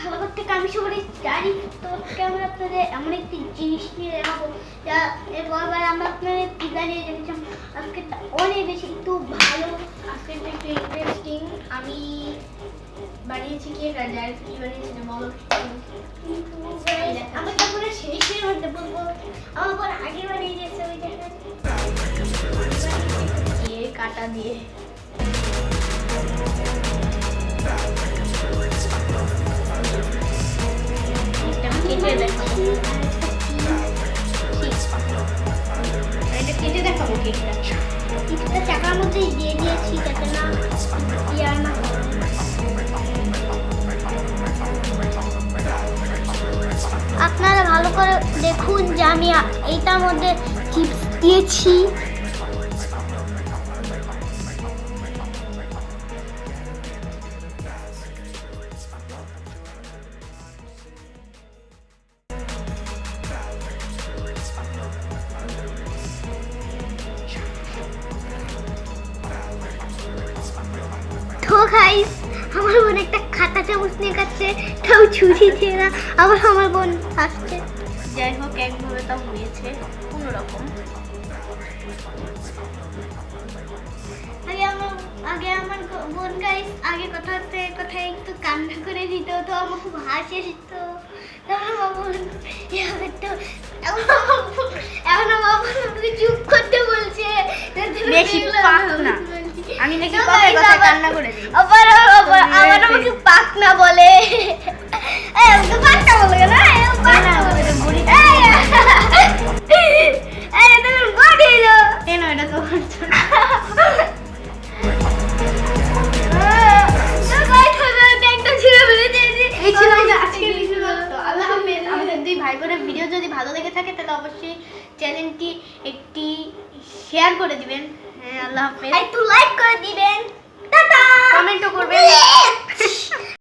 খাবার থেকে আমি সবাই জানি তো আজকে আমরা আপনাদের এমন একটি জিনিস নিয়ে দেখাবো যা এরপর আমরা আপনাদের পিজা নিয়ে দেখেছিলাম আজকে অনেক বেশি একটু ভালো। আজকে একটু ইন্টারেস্টিং আমি বানিয়েছি কেক আর জায়েদ কি বানিয়েছি না বলো। আমি তারপরে শেষের মধ্যে বলব। আমার পর আগের বার এই যে ছবি কাটা দিয়ে। কিছুটা দিয়ে দিয়েছি না আপনারা ভালো করে দেখুন যে আমি এইটার মধ্যে চিপস দিয়েছি। তো গাইস আমার বোন একটা খাতা চামচ নিয়ে খাচ্ছে তাও ছুরি দিয়ে না আবার আমার বোন আসছে যাই হোক একভাবে তাও হয়েছে কোনো রকম। আগে আমার আগে আমার বোন গাইস আগে কথা হতে কথায় একটু কান্না করে দিত তো আমার খুব হাসি আসতো। তখন আমার বোন এভাবে তো এখন আমার বোন- এখন আমার বোন আমাকে চুপ করতে বলছে। বেশি পাক না। আমি নাকি তো কথায় কথায় কান্না করে দিই। আবার আবার তো আমাকে পাকনা বলে। এই আমাকে পাকনা বলে কেন? এই আমাকে বলে এটা বুড়ি এই এই তুমি বডি এলো কেন এটা তো ভাই বোনের ভিডিও যদি ভালো লেগে থাকে তাহলে অবশ্যই চ্যানেলটি একটি শেয়ার করে দিবেন। হ্যাঁ আল্লাহ হাফেজ একটু লাইক করে করবেন